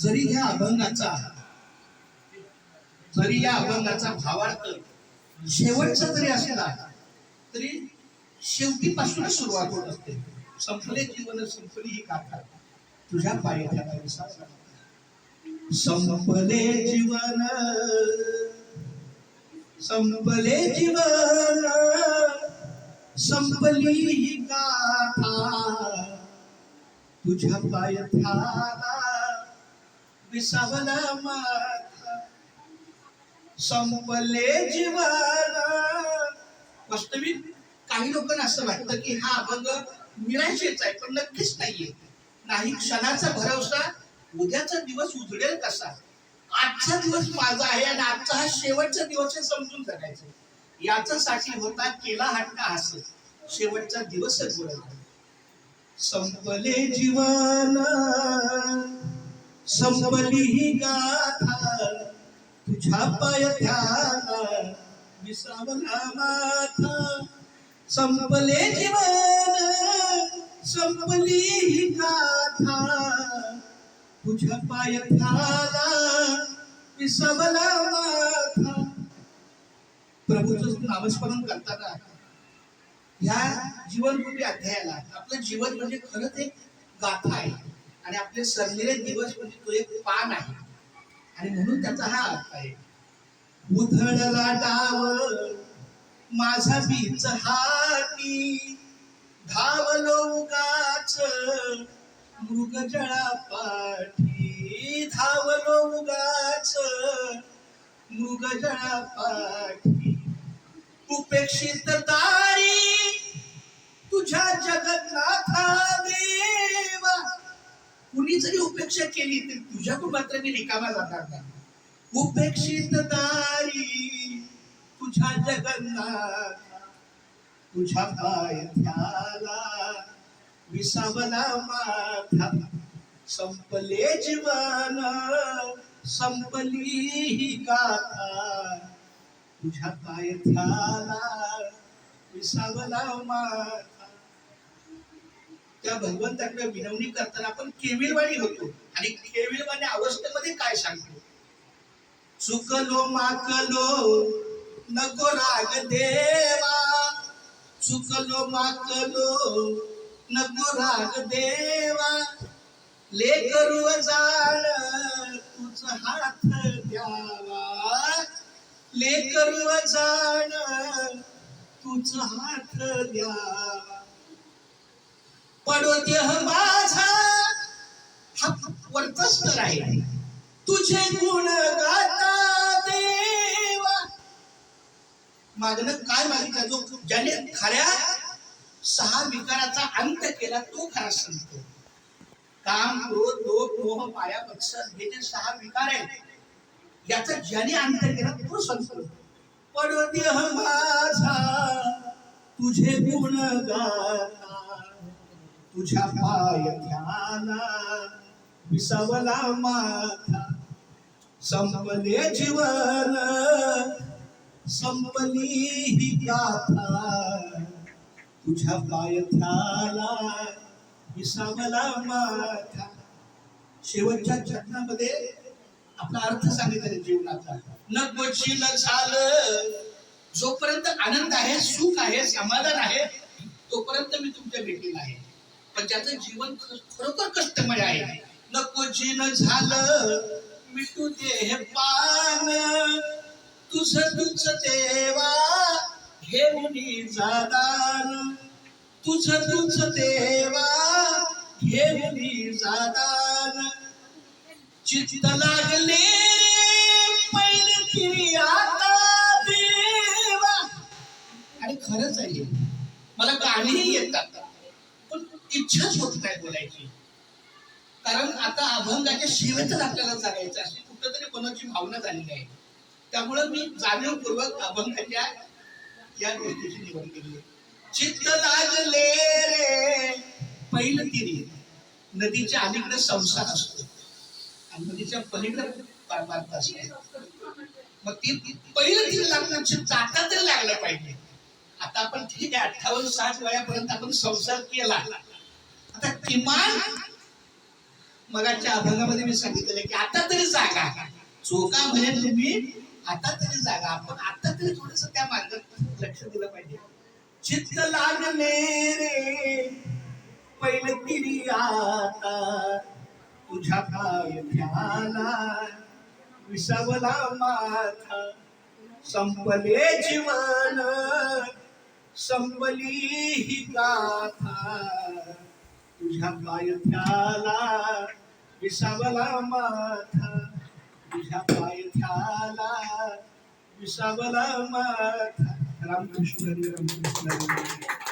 जरी ह्या अभंगाचा जरी या अभंगाचा भावार्थ शेवटचा जरी असला तरी शेवटीपासूनच सुरुवात होत असते. संपले जीवन संपली ही गाथा. तुझ्या पायी संपले जीवन संपले जीवन संपली ही गाथा. तुझ्या पायथ्याला विसावला माथा संपले जीवाला वास्तविक काही लोकांना असं वाटतं की हा अभंग निराशेच आहे पण नक्कीच नाहीये. नाही क्षणाचा भरवसा उद्याचा दिवस उजडेल कसा? आजचा दिवस माझा आहे आणि आजचा हा शेवटचा दिवस हे समजून जगायचं साठी होता केला हट्टा हस शेवटचा दिवसच उडवला संपले जीवन. संपली ही गाथा. तुझ्या पायथ्याला विसावला माथा. संपले जीवन संपली ही गाथा. तुझ्या पायथ्याला विसावला माथा. प्रभूचं नामस्मरण करताना ह्या जीवनरूपी अध्यायाला आपलं जीवन म्हणजे खरंच एक गाथा आहे. आणि आपले सरलेले दिवस म्हणजे तो एक पान आहे. आणि म्हणून त्याचा हा अर्थ आहे. उधळला डाव माझा बीच हाती. धावलो उगाच मृग जळा पाठी धावलो उगाच मृग जळा पाठी उपेक्षित तारी तुझ्या जगन्नाथा देवा जरी उपेक्षा केली तरी तुझ्याकडून मात्र मी रिकामा जाणार नाही. उपेक्षित दारी तुझ्या जगन्नाथा, तुझ्या पायथ्याला विसावला माथा. संपले जीवन, संपली ही गाथा. तुझ्या पायथ्याला विसावला माथा. त्या भगवंताकडे विनवणी करताना आपण केविलवाणी होतो. आणि केविलवाणी अवस्थेमध्ये काय सांगतो? चुकलो माकलो नको राग देवा. चुकलो माकलो नको राग देवा. लेकरू जाण तुझ हात द्यावा. लेकरू जाण तुझ हात द्यावा. पडो देह माझा. हा वरचा स्तर आहे. तुझे गुण गाता देवा. मागणं काय मागितलं? जो ज्याने खऱ्या सहा विकाराचा अंत केला तो खरा संत. काम क्रोध लोभ मोह माया मत्सर हे जे सहा विकार आहेत याचा ज्याने अंत केला तो संत. पडो देह माझा. तुझे गुण गाता तुझ्या पायथ्याला विसावला माथा. संपले जीवन संपली ही गाथा. तुझ्या पायथ्याला विसावला माथा. शेवटच्या चरणामध्ये आपला अर्थ सांगितला जीवनाचा. न क्वचित झालं. जोपर्यंत आनंद आहे सुख आहे समाधान आहे तोपर्यंत मी तुमच्या भेटीला आहे. पण ज्याचं जीवन खरोखर कष्टमय आहे. नको जीन झालं मिटू दे हे पान. तुझ तुझ देवा घेऊन जादान तुझ तुझ देवा घेऊन जादान चित्त लागले पहिले तिरी आता देवा. आणि खरंच आहे मला गाणीही येतात. इच्छाच होत नाही बोलायची. कारण आता अभंगाच्या शेवटच आपल्याला जगायचं अशी कुठंतरी कोणाची भावना झालेली आहे त्यामुळं मी जाणीवपूर्वक अभंगाच्या या गोष्टीची निवड केली. चित्त लागले रे. पहिलं तिरी नदीच्या अलीकडे संसार असतो. आणि नदीच्या पलीकडे परमार्थ असतो. मग ती पहिलं तीर लागणार जाता तरी लागलं पाहिजे. आता आपण ठीक आहे अठ्ठावन्न साठ वयापर्यंत आपण संसार केला. आता किमान मगाच्या अभंगामध्ये मी सांगितलेलं की आता तरी जागा. चोका म्हणेल तुम्ही आता तरी जागा. आपण आता तरी थोडस त्या मार्गात लक्ष दिलं पाहिजे. चित्त लागले रे पहिलं तिरी आता. तुझ्या पाय ध्याना विसावला माथा. संपले जीवन संपली ही गाथा. तुझ्या पायथ्याला विसावला माथा तुझ्या पायथ्याला विसावला माथा रामकृष्ण हरी, रामकृष्ण हरी.